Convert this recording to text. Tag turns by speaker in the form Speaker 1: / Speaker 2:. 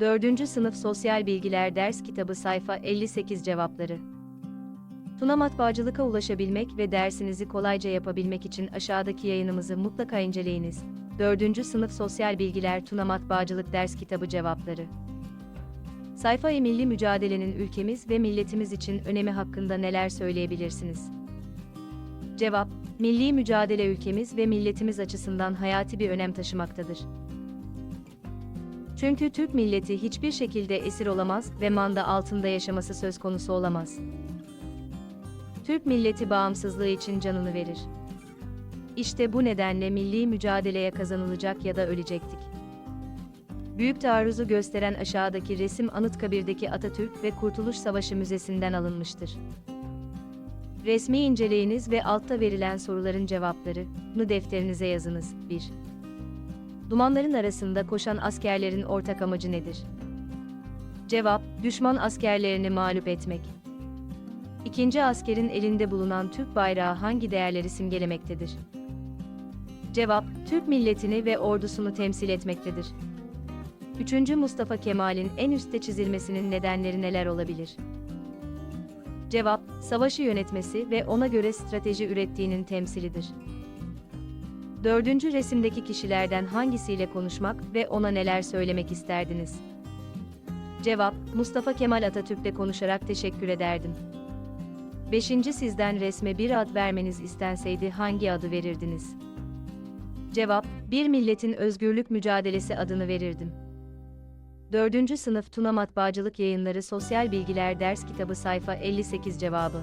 Speaker 1: 4. Sınıf Sosyal Bilgiler Ders Kitabı Sayfa 58 Cevapları Tuna Matbaacılık'a ulaşabilmek ve dersinizi kolayca yapabilmek için aşağıdaki yayınımızı mutlaka inceleyiniz. 4. Sınıf Sosyal Bilgiler Tuna Matbaacılık Ders Kitabı Cevapları Sayfa milli mücadelenin ülkemiz ve milletimiz için önemi hakkında neler söyleyebilirsiniz? Cevap, milli mücadele ülkemiz ve milletimiz açısından hayati bir önem taşımaktadır. Çünkü Türk milleti hiçbir şekilde esir olamaz ve manda altında yaşaması söz konusu olamaz. Türk milleti bağımsızlığı için canını verir. İşte bu nedenle milli mücadeleye kazanılacak ya da ölecektik. Büyük taarruzu gösteren aşağıdaki resim Anıtkabir'deki Atatürk ve Kurtuluş Savaşı Müzesi'nden alınmıştır. Resmi inceleyiniz ve altta verilen soruların cevaplarını defterinize yazınız. 1. Dumanların arasında koşan askerlerin ortak amacı nedir? Cevap, düşman askerlerini mağlup etmek. İkinci askerin elinde bulunan Türk bayrağı hangi değerleri simgelemektedir? Cevap, Türk milletini ve ordusunu temsil etmektedir. 3. Mustafa Kemal'in en üstte çizilmesinin nedenleri neler olabilir? Cevap, savaşı yönetmesi ve ona göre strateji ürettiğinin temsilidir. Dördüncü resimdeki kişilerden hangisiyle konuşmak ve ona neler söylemek isterdiniz? Cevap, Mustafa Kemal Atatürk'le konuşarak teşekkür ederdim. Beşinci sizden resme bir ad vermeniz istenseydi hangi adı verirdiniz? Cevap, bir milletin özgürlük mücadelesi adını verirdim. 4. Sınıf Tuna Matbaacılık Yayınları Sosyal Bilgiler Ders Kitabı Sayfa 58 Cevabı